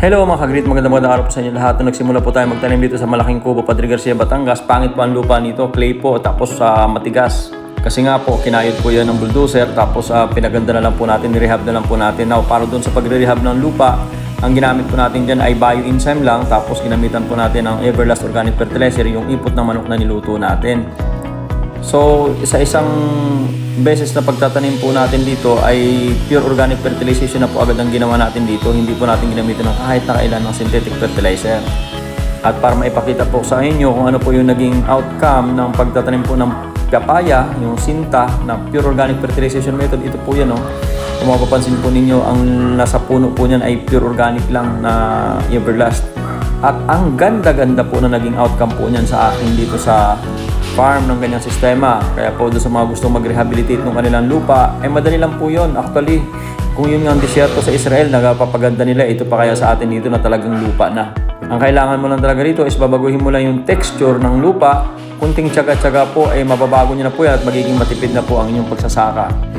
Hello mga kagrit, magandang magandang araw po sa inyo lahat. Nagsimula po tayo magtanim dito sa malaking kubo, Padre Garcia, Batangas. Pangit po ang lupa nito, clay po, tapos sa matigas. Kasi nga po, kinayod po yan ng bulldozer, tapos ah, pinaganda na lang po natin, nirehab na lang po natin. Now, para doon sa pagre-rehab ng lupa, ang ginamit po natin dyan ay bioenzyme lang, tapos ginamitan po natin ng Everlast Organic Fertilizer, yung input ng manok na niluto natin. So, isa isang beses na pagtatanim po natin dito ay pure organic fertilization na po agad ang ginawa natin dito. Hindi po natin ginamitan ng kahit na kailan ng synthetic fertilizer. At para maipakita po sa inyo kung ano po yung naging outcome ng pagtatanim po ng papaya, yung sinta na pure organic fertilization method, ito po yan. Oh. Kung mapapansin po ninyo, ang nasa puno po niyan ay pure organic lang na Everlast. At ang ganda-ganda po na naging outcome po niyan sa akin dito sa farm ng ganyang sistema. Kaya po doon sa mga gustong mag-rehabilitate ng kanilang lupa, ay madali lang po yun. Actually, kung yun nga ang disyerto sa Israel, nagpapaganda nila, ito pa kaya sa atin dito na talagang lupa na. Ang kailangan mo lang talaga rito is babaguhin mo lang yung texture ng lupa. Kunting tsaga-tsaga po ay mababago niya na po yan at magiging matipid na po ang inyong pagsasaka.